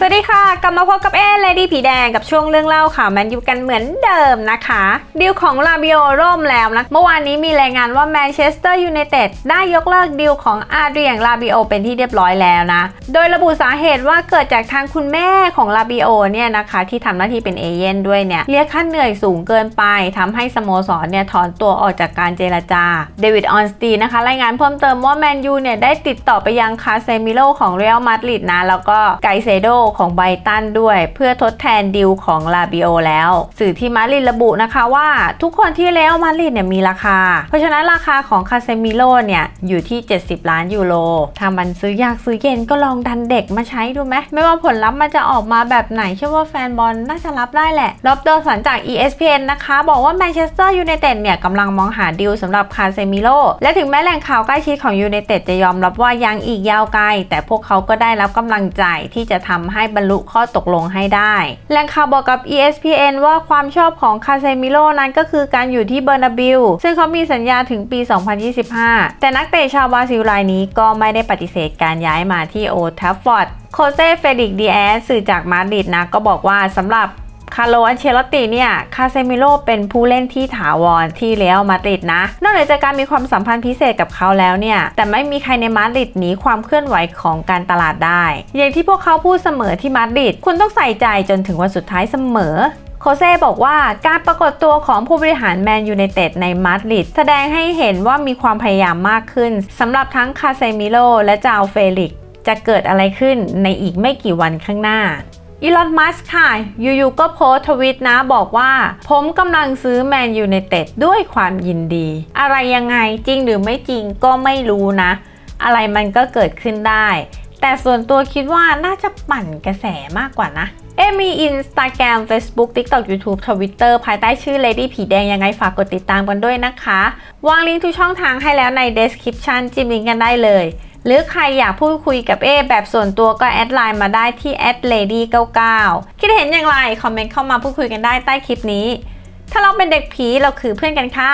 สวัสดีค่ะ กลับมาพบกับเอเลดี้ผีแดงกับช่วงเรื่องเล่าข่าวแมนยูกันเหมือนเดิมนะคะ ดีลของลาบิโอร่มแล้วนะ เมื่อวานนี้มีรายงานว่าแมนเชสเตอร์ยูไนเต็ดได้ยกเลิกดีลของอาเดรียงลาบิโอเป็นที่เรียบร้อยแล้วนะ โดยระบุสาเหตุว่าเกิดจากทางคุณแม่ของลาบิโอเนี่ยนะคะ ที่ทำหน้าที่เป็นเอเย่นด้วยเนี่ยเรียกค่าเหนื่อยสูงเกินไปทำให้สโมสรเนี่ยถอนตัวออกจากการเจรจาเดวิดออนสตีนะคะรายงานเพิ่มเติมว่าแมนยูเนี่ยได้ติดต่อไปยังคาเซมิโลของเรอัลมาดริดนะแล้วก็ไกเซโดของไบตันด้วย เพื่อทดแทนดิวของลาบิโอแล้ว สื่อที่มาริดระบุนะคะว่าทุกคนที่เรอัลมาริดเนี่ยมีราคา เพราะฉะนั้นราคาของคาเซมิโลเนี่ยอยู่ที่ 70 ล้านยูโรถ้ามันซื้อยากซื้อเย็นก็ลองดันเด็กมาใช้ดูไหมไม่ว่าผลลัพธ์มันจะออกมาแบบไหนเชื่อว่าแฟนบอลน่าจะรับได้แหละรอบดอสันจาก ESPN นะคะ บอกว่าแมนเชสเตอร์ยูไนเต็ดเนี่ยกำลังมองหาดิวสำหรับคาเซมิโลและถึงแม้แหล่งข่าวใกล้ชิดของยูไนเต็ดจะยอมรับว่ายังอีกยาวไกล แต่พวกเขาก็ได้รับกำลังใจที่จะทำใให้บรรลุข้อตกลงให้ได้แหล่งข่าวบอกกับ ESPN ว่าความชอบของคาเซมิโลนั้นก็คือการอยู่ที่เบอร์นาบิลซึ่งเขามีสัญญาถึงปี 2025 แต่นักเตะชาวบราซิลรายนี้ก็ไม่ได้ปฏิเสธการย้ายมาที่โอทัฟฟอร์ดโคเซเฟดิกดีแอสสื่อจากมาดริดนะก็บอกว่าสำหรับ คาร์โลอันเชลติเนี่ย คาเซมิโลเป็นผู้เล่นที่ถาวรที่เรอัลมาดริดนะ นอกจากการมีความสัมพันธ์พิเศษกับเขาแล้วเนี่ย แต่ไม่มีใครในมาดริดหนีความเคลื่อนไหวของการตลาดได้ อย่างที่พวกเขาพูดเสมอที่มาดริด คุณต้องใส่ใจจนถึงวันสุดท้ายเสมอโคเซ่บอกว่าการปรากฏตัวของผู้บริหารแมนยูไนเต็ดในมาดริดแสดงให้เห็นว่ามีความพยายามมากขึ้นสำหรับทั้งคาเซมิโลและจาวเฟลิกจะเกิดอะไรขึ้นในอีกไม่กี่วันข้างหน้า อีลอน มัสค่ะ อยู่ๆ ก็โพสทวิตนะบอกว่า ผมกำลังซื้อแมนยูไนเต็ดด้วยความยินดี อะไรยังไงจริงหรือไม่จริงก็ไม่รู้นะ อะไรมันก็เกิดขึ้นได้ แต่ส่วนตัวคิดว่าน่าจะปั่นกระแสมากกว่านะ เอมี Instagram Facebook TikTok YouTube Twitter ภายใต้ชื่อ Lady ผีแดงยังไงฝากกดติดตามกันด้วยนะคะ วางลิงก์ทุกช่องทางให้แล้วใน description จิ้มลิงก์กันได้เลย หรือใครอยากพูดคุยกับเอแบบส่วนตัวก็แอดไลน์มาได้ที่ @lady99 คิดเห็นอย่างไร คอมเมนต์เข้ามาพูดคุยกันได้ใต้คลิปนี้ ถ้าเราเป็นเด็กผีเราคือเพื่อนกันค่ะ